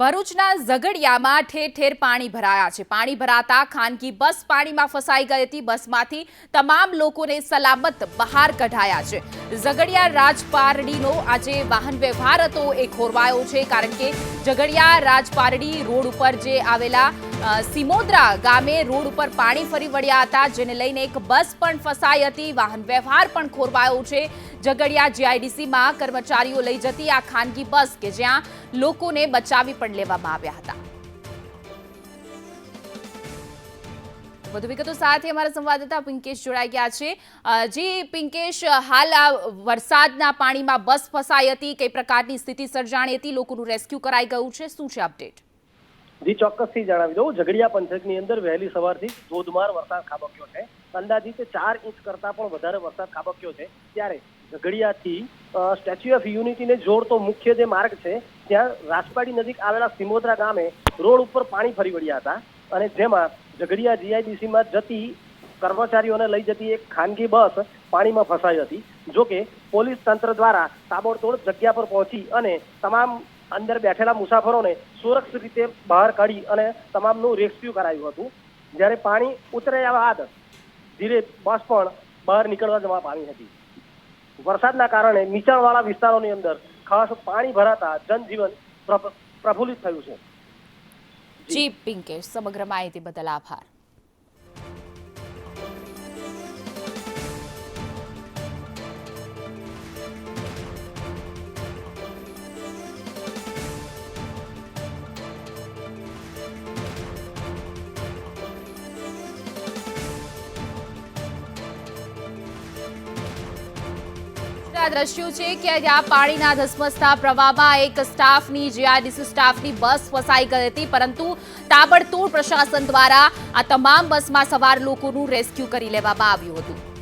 ભરૂચના ઝઘડિયામાં ઠેર ઠેર પાણી ભરાયા છે. પાણી ભરાતા ખાનગી બસ પાણીમાં ફસાઈ ગઈ હતી. બસમાંથી તમામ લોકોને સલામત બહાર કઢાયા છે. ઝઘડિયા રાજપારડીનો આજે વાહન વ્યવહાર હતો એ ખોરવાયો છે, કારણ કે ઝઘડિયા રાજપારડી રોડ ઉપર જે આવેલા સિમોદ્રા ગામે રોડ ઉપર પાણી ફરી વળ્યા હતા, જેને લઈને એક બસ પણ ફસાઈ હતી. વાહન વ્યવહાર પણ ખોરવાયો છે. ઝઘડિયા જીઆઈડીસીમાં કર્મચારીઓ લઈ જતી આ ખાનગી બસ કે જ્યાં લોકોને બચાવી પણ લેવામાં આવ્યા હતા. વધુ વિગતો સાથે અમારા સંવાદદાતા પિંકેશ જોડાઈ ગયા છે. જી પિંકેશ, હાલ આ વરસાદના પાણીમાં બસ ફસાઈ હતી, કઈ પ્રકારની સ્થિતિ સર્જાણી હતી, લોકોનું રેસ્ક્યુ કરાઈ ગયું છે, શું છે અપડેટ? જી, ચોક્કસથી જણાવી દઉં. ઝઘડિયા પંથકની અંદર વહેલી સવારથી ધોધમાર વરસાદ ખાબક્યો છે. અંદાજિત ચાર ઇંચ કરતા પણ વધારે વરસાદ ખાબક્યો છે. ત્યારે ઝઘડિયાથી સ્ટેચ્યુ ઓફ યુનિટીને જોડતો મુખ્ય જે માર્ગ છે, ત્યાં રાજપાડી નજીક આવેલા સિમોદ્રા ગામે રોડ ઉપર પાણી ફરી વળ્યા હતા અને જેમાં ઝઘડિયા જીઆઈડીસીમાં જતી કર્મચારીઓને લઈ જતી એક ખાનગી બસ પાણીમાં ફસાઈ હતી. જોકે પોલીસ તંત્ર દ્વારા તાબડતોડ જગ્યા પર પહોંચી અને તમામ અંદર બેઠેલા મુસાફરોને સુરક્ષિત રીતે બહાર કાઢી અને તમામનું રેસ્ક્યુ કરાયું હતું. જ્યારે પાણી ઉતર્યા બાદ ધીરે બસ પણ બહાર નીકળવા જવા પામી હતી. વરસાદના કારણે નીચાણવાળા વિસ્તારોની અંદર ખાસ પાણી ભરાતા જનજીવન પ્રફ- પ્રફુલ્લિત થયું છે. જી પિંકેશ, સમગ્ર માહિતી બદલ આભાર. આ દ્રશ્યો છે કે જ્યાં પાણીના ધસમસતા પ્રવાહમાં એક સ્ટાફની, જીઆરડીસી સ્ટાફની બસ ફસાઈ ગઈ હતી, પરંતુ તાબડતોડ પ્રશાસન દ્વારા આ તમામ બસમાં સવાર લોકોનું રેસ્ક્યુ કરી લેવામાં આવ્યું હતું.